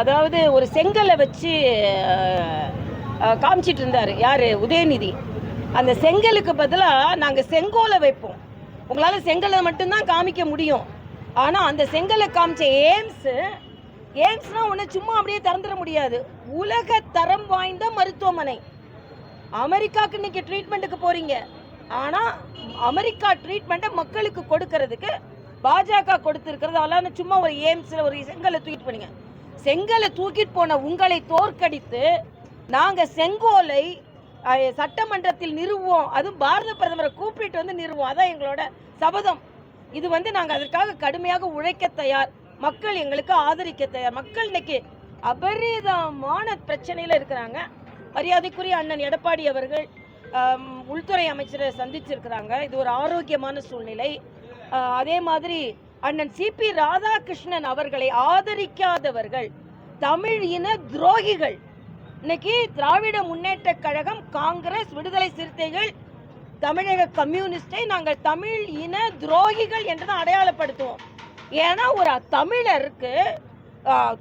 அதாவது ஒரு செங்கலை வச்சு காமிச்சிட்டு இருந்தார். யார்? உதயநிதி. அந்த செங்கலுக்கு பதிலாக நாங்கள் செங்கோலை வைப்போம். உங்களால் செங்கலை மட்டும்தான் காமிக்க முடியும். ஆனால் அந்த செங்கலை காமிச்ச எய்ம்ஸு எய்ம்ஸ்னால் ஒன்று சும்மா அப்படியே திறந்துட முடியாது. உலக தரம் வாய்ந்த மருத்துவமனை. அமெரிக்காவுக்கு இன்னைக்கு ட்ரீட்மெண்ட்டுக்கு போகிறீங்க ஆனால் அமெரிக்கா ட்ரீட்மெண்ட்டை மக்களுக்கு கொடுக்கறதுக்கு பாஜக கொடுத்துருக்கிறது அதெல்லாம் சும்மா ஒரு எய்ம்ஸில் ஒரு செங்கலை தூக்கிட்டு போனீங்க. செங்கலை தூக்கிட்டு போன உங்களை தோற்கடித்து நாங்கள் செங்கோலை சட்டமன்றத்தில் நிறுவுவோம் அதுவும் பாரத பிரதமரை கூப்பிட்டு வந்து நிறுவோம். அதான் எங்களோட சபதம். இது வந்து நாங்கள் அதற்காக கடுமையாக உழைக்க தயார். மக்கள் எங்களுக்கு ஆதரிக்க தயார். மக்கள் இன்னைக்கு அபரிதமான பிரச்சனையில் இருக்கிறாங்க. மரியாதைக்குரிய அண்ணன் எடப்பாடி அவர்கள் உள்துறை அமைச்சரை சந்திச்சிருக்கிறாங்க. இது ஒரு ஆரோக்கியமான சூழ்நிலை. அதே மாதிரி அண்ணன் சிபி ராதாகிருஷ்ணன் அவர்களை ஆதரிக்காதவர்கள் தமிழ் இன துரோகிகள். இன்னைக்கு திராவிட முன்னேற்ற கழகம் காங்கிரஸ் விடுதலை சிறுத்தைகள் தமிழக கம்யூனிஸ்டை நாங்கள் தமிழ் இன துரோகிகள் என்று தான் அடையாளப்படுத்துவோம். ஏன்னா ஒரு தமிழருக்கு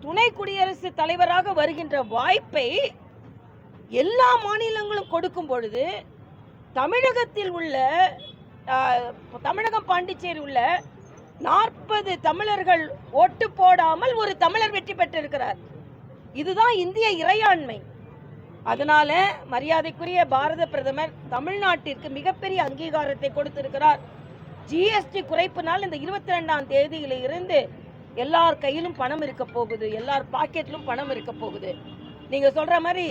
துணை குடியரசு தலைவராக வருகின்ற வாய்ப்பை எல்லா மாநிலங்களும் கொடுக்கும் பொழுது தமிழகத்தில் உள்ள தமிழகம் பாண்டிச்சேரி உள்ள நாற்பது தமிழர்கள் ஓட்டு போடாமல் ஒரு தமிழர் வெற்றி பெற்றிருக்கிறார். இதுதான் இந்திய இறையாண்மை. அதனால மரியாதைக்குரிய பாரத பிரதமர் தமிழ்நாட்டிற்கு மிகப்பெரிய அங்கீகாரத்தை கொடுத்திருக்கிறார். ஜிஎஸ்டி குறைப்பினால் இந்த இருபத்தி ரெண்டாம் தேதியில இருந்து எல்லார் கையிலும் பணம் இருக்க போகுது எல்லார் பாக்கெட்லும் பணம் இருக்க போகுது. நீங்க சொல்ற மாதிரி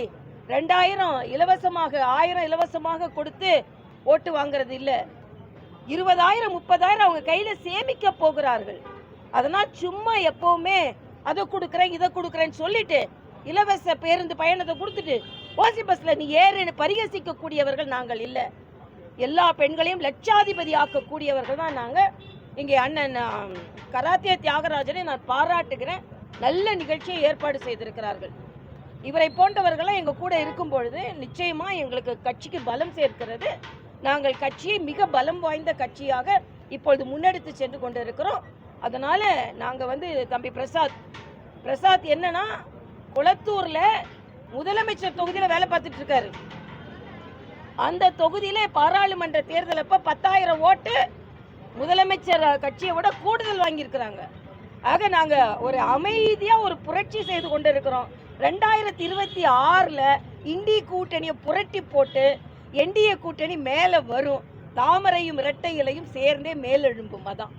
ரெண்டாயிரம் இலவசமாக ஆயிரம் இலவசமாக கொடுத்து ஓட்டு வாங்குறது இல்லை. இருபதாயிரம் முப்பதாயிரம் அவங்க கையில சேமிக்க போகிறார்கள். அதனால் சும்மா எப்பவுமே அதை கொடுக்குறேன் இதை கொடுக்குறேன்னு சொல்லிட்டு இலவச பேருந்து பயணத்தை கொடுத்துட்டு ஓசி பஸ்ல நீ ஏறுன்னு பரிகசிக்க கூடியவர்கள் நாங்கள் இல்லை. எல்லா பெண்களையும் லட்சாதிபதி ஆக்கக்கூடியவர்கள் தான் நாங்கள் இங்கே அண்ணன் கராத்திய தியாகராஜனை நான் பாராட்டுகிறேன். நல்ல நிகழ்ச்சியை ஏற்பாடு செய்திருக்கிறார்கள். இவரை போன்றவர்கள்லாம் எங்கள் கூட இருக்கும் பொழுது நிச்சயமாக எங்களுக்கு கட்சிக்கு பலம் சேர்க்கிறது. நாங்கள் கட்சியை மிக பலம் வாய்ந்த கட்சியாக இப்பொழுது முன்னெடுத்து சென்று கொண்டிருக்கிறோம். அதனால் நாங்கள் வந்து தம்பி பிரசாத் பிரசாத் என்னன்னா குளத்தூரில் முதலமைச்சர் தொகுதியில் வேலை பார்த்துட்டு இருக்காரு. அந்த தொகுதியில பாராளுமன்ற தேர்தல் அப்ப பத்தாயிரம் ஓட்டு முதலமைச்சர் கட்சியை விட கூடுதல் வாங்கியிருக்கிறாங்க. ஆக நாங்க ஒரு அமைதியா ஒரு புரட்சி செய்து கொண்டிருக்கிறோம். ரெண்டாயிரத்தி இருபத்தி ஆறுல இந்தி கூட்டணியை புரட்டி போட்டு என்டிஏ கூட்டணி மேலே வரும். தாமரையும் இரட்டை இலையும் சேர்ந்தே மேலெழும்பும் அதான்.